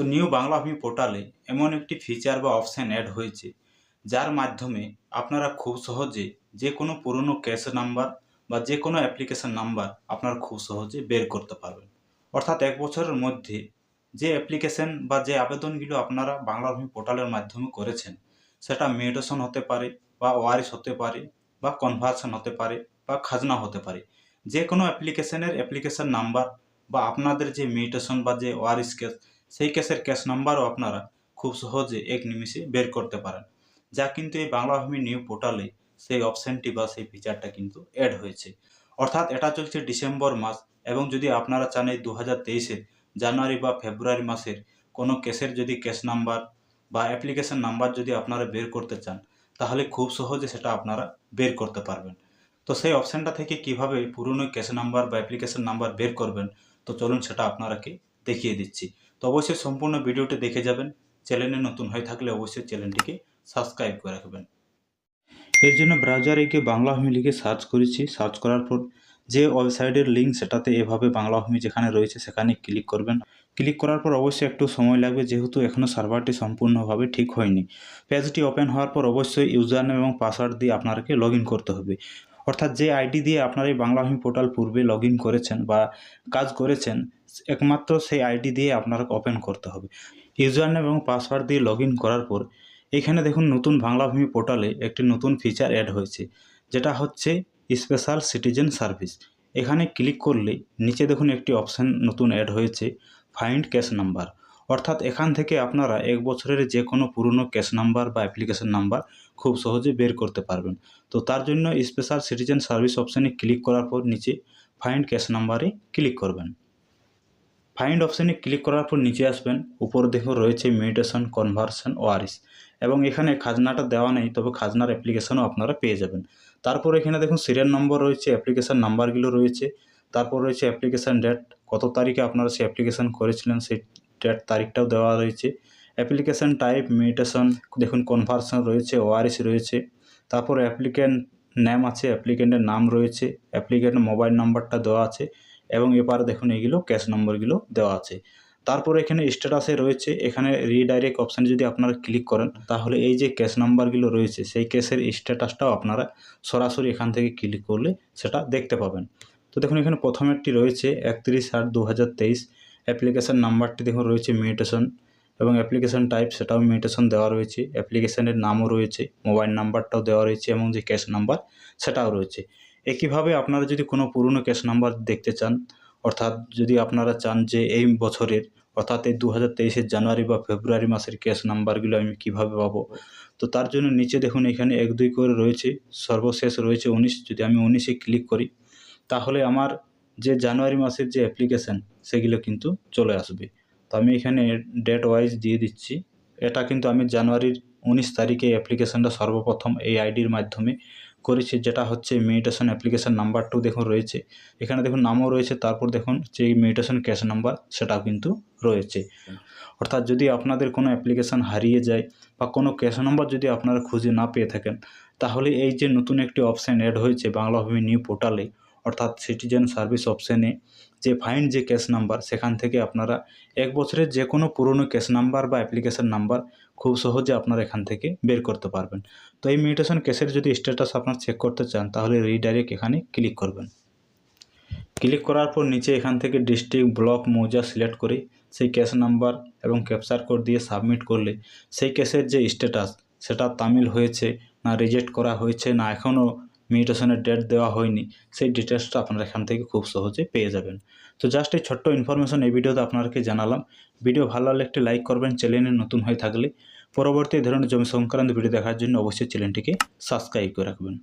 তো নিউ বাংলা ভূমি পোর্টালে এমন একটি ফিচার বা অপশান অ্যাড হয়েছে, যার মাধ্যমে আপনারা খুব সহজে যে কোনো পুরনো ক্যাশ নাম্বার বা যে কোনো অ্যাপ্লিকেশন নাম্বার আপনারা খুব সহজে বের করতে পারবেন। অর্থাৎ এক বছরের মধ্যে যে অ্যাপ্লিকেশন বা যে আবেদনগুলো আপনারা বাংলা ভূমি পোর্টালের মাধ্যমে করেছেন, সেটা মেডিটেশন হতে পারে বা ওয়ারিস হতে পারে বা কনভার্সন হতে পারে বা খাজনা হতে পারে। যে কোনো অ্যাপ্লিকেশনের অ্যাপ্লিকেশন নাম্বার বা আপনাদের যে মেডিটেশন বা যে ওয়ারিস কেস সেই কেসের ক্যাশ নাম্বারও আপনারা খুব সহজে এক নিমিষে বের করতে পারেন। যা কিন্তু এই বাংলা ভূমি নিউ পোর্টালে সেই অপশানটি বা সেই ফিচারটা কিন্তু অ্যাড হয়েছে। অর্থাৎ এটা চলছে ডিসেম্বর মাস এবং যদি আপনারা চান এই দু হাজার তেইশের জানুয়ারি বা ফেব্রুয়ারি মাসের কোনো কেসের যদি ক্যাশ নাম্বার বা অ্যাপ্লিকেশন নাম্বার যদি আপনারা বের করতে চান, তাহলে খুব সহজে সেটা আপনারা বের করতে পারবেন। তো সেই অপশানটা থেকে কীভাবে পুরনো ক্যাশ নাম্বার বা অ্যাপ্লিকেশন নাম্বার বের করবেন, তো চলুন সেটা আপনারাকে দেখিয়ে দিচ্ছি। তো অবশ্যই সম্পূর্ণ ভিডিওটি দেখে যাবেন। চ্যানেলে নতুন হয়ে থাকলে অবশ্যই চ্যানেলটিকে সাবস্ক্রাইব করে রাখবেন। এর জন্য ব্রাউজারে গিয়ে বাংলা ভূমি লিখে সার্চ করেছি। সার্চ করার পর যে ওয়েবসাইটের লিঙ্ক, সেটাতে এভাবে বাংলা ভূমি যেখানে রয়েছে সেখানে ক্লিক করবেন। ক্লিক করার পর অবশ্যই একটু সময় লাগবে, যেহেতু এখনও সার্ভারটি সম্পূর্ণভাবে ঠিক হয়নি। পেজটি ওপেন হওয়ার পর অবশ্যই ইউজার নেম এবং পাসওয়ার্ড দিয়ে আপনাকে লগ করতে হবে। অর্থাৎ যে আইডি দিয়ে আপনারা এই বাংলা ভূমি পোর্টাল পূর্বে লগ করেছেন বা কাজ করেছেন, একমাত্র সেই আইডি দিয়ে আপনাকে ওপেন করতে হবে। ইউজার নেম এবং পাসওয়ার্ড দিয়ে লগ করার পর, এখানে দেখুন নতুন বাংলা ভূমি পোর্টালে একটি নতুন ফিচার অ্যাড হয়েছে, যেটা হচ্ছে স্পেশাল সিটিজেন সার্ভিস এখানে ক্লিক করলে নিচে দেখুন একটি অপশান নতুন অ্যাড হয়েছে ফাইন্ড ক্যাশ নাম্বার অর্থাৎ এখান থেকে আপনারা এক বছরের যে কোনো পুরনো ক্যাশ নাম্বার বা অ্যাপ্লিকেশন নাম্বার খুব সহজে বের করতে পারবেন। তো তার জন্য স্পেশাল সিটিজেন সার্ভিস অপশানে ক্লিক করার পর নিচে ফাইন্ড ক্যাশ নাম্বারে ক্লিক করবেন। ফাইন্ড অপশানে ক্লিক করার পর নিচে আসবেন, উপর দেখো রয়েছে মেডিটেশন কনভার্সন ওয়ারিস এবং এখানে খাজনাটা দেওয়া নেই, তবে খাজনার অ্যাপ্লিকেশনও আপনারা পেয়ে যাবেন। তারপর এখানে দেখুন সিরিয়াল নম্বর রয়েছে অ্যাপ্লিকেশান নাম্বারগুলো রয়েছে, তারপর রয়েছে অ্যাপ্লিকেশান ডেট কত তারিখে আপনারা সেই অ্যাপ্লিকেশান করেছিলেন সেই ডেট তারিখটাও দেওয়া রয়েছে। অ্যাপ্লিকেশান টাইপ মেডিটেশন দেখুন কনভার্সন রয়েছে, ওআরএস রয়েছে, তারপর অ্যাপ্লিকেন্ট নেম আছে, অ্যাপ্লিকেন্টের নাম রয়েছে অ্যাপ্লিকেন্টের মোবাইল নাম্বারটা দেওয়া আছে এবং এবার দেখুন এইগুলো, ক্যাশ নম্বরগুলো দেওয়া আছে। তারপর এখানে স্ট্যাটাসে রয়েছে, এখানে রিডাইরেক্ট অপশানে যদি আপনারা ক্লিক করেন, তাহলে এই যে ক্যাশ নাম্বারগুলো রয়েছে, সেই ক্যাশের স্ট্যাটাসটাও আপনারা সরাসরি এখান থেকে ক্লিক করলে সেটা দেখতে পাবেন। তো দেখুন এখানে প্রথমেরটি রয়েছে, একত্রিশ আট দু অ্যাপ্লিকেশান নাম্বারটি দেখুন, রয়েছে মেডিটেশন এবং অ্যাপ্লিকেশান টাইপ সেটাও মেডিটেশন দেওয়া রয়েছে। অ্যাপ্লিকেশানের নামও রয়েছে মোবাইল নাম্বারটাও দেওয়া রয়েছে এবং যে ক্যাশ নাম্বার সেটাও রয়েছে। একইভাবে আপনারা যদি কোনো পুরনো ক্যাশ নাম্বার দেখতে চান, অর্থাৎ যদি আপনারা চান যে এই বছরের, অর্থাৎ এই দু হাজার জানুয়ারি বা ফেব্রুয়ারি মাসের ক্যাশ নাম্বারগুলো আমি কীভাবে পাবো, তো তার জন্য নিচে দেখুন, এখানে এক দুই করে রয়েছে, সর্বশেষ রয়েছে উনিশ, যদি আমি উনিশে ক্লিক করি, তাহলে আমার যে জানুয়ারি মাসের যে অ্যাপ্লিকেশান সেগুলো কিন্তু চলে আসবে। তো আমি এখানে ডেট ওয়াইজ দিয়ে দিচ্ছি। এটা কিন্তু আমি জানুয়ারির উনিশ তারিখে অ্যাপ্লিকেশানটা সর্বপ্রথম এই আইডির মাধ্যমে করেছি, যেটা হচ্ছে মেডিটেশন অ্যাপ্লিকেশান নাম্বারটাও দেখুন রয়েছে। এখানে দেখুন নামও রয়েছে, তারপর দেখুন যে মেডিটেশন ক্যাশ নাম্বার সেটাও কিন্তু রয়েছে। অর্থাৎ যদি আপনাদের কোনো অ্যাপ্লিকেশান হারিয়ে যায় বা কোনো ক্যাশ নাম্বার যদি আপনারা খুঁজে না পেয়ে থাকেন, তাহলে এই যে নতুন একটি অপশান অ্যাড হয়েছে বাংলা ভূমি নিউ পোর্টালে অর্থাৎ সিটিজেন সার্ভিস অপশানে যে ফাইন্ড যে ক্যাশ নাম্বার সেখান থেকে আপনারা এক বছরের যে কোনো পুরনো ক্যাশ নাম্বার বা অ্যাপ্লিকেশান নাম্বার খুব সহজে আপনারা এখান থেকে বের করতে পারবেন। তো এই মিউটেশন কেসের যদি স্ট্যাটাস আপনার চেক করতে চান, তাহলে রিডাইরেক্ট এখানে ক্লিক করবেন। ক্লিক করার পর নিচে এখান থেকে ডিস্ট্রিক্ট ব্লক মৌজা সিলেক্ট করে সেই ক্যাশ নাম্বার এবং ক্যাপচার কোড দিয়ে সাবমিট করলে সেই কেসের যে স্ট্যাটাস সেটা তামিল হয়েছে না রিজেক্ট করা হয়েছে না এখনও মেডিটেশনের ডেট দেওয়া হয়নি, সেই ডিটেলসটা আপনারা এখান থেকে খুব সহজে পেয়ে যাবেন। তো জাস্ট এই ছোট্ট ইনফরমেশন এই ভিডিওতে আপনাদেরকে জানালাম। ভিডিও ভালো লাগলে একটি লাইক করবেন চ্যানেলে নতুন হয়ে থাকলে। পরবর্তী ধরনের জমি সংক্রান্ত ভিডিও দেখার জন্য অবশ্যই চ্যানেলটিকে সাবস্ক্রাইব করে রাখবেন।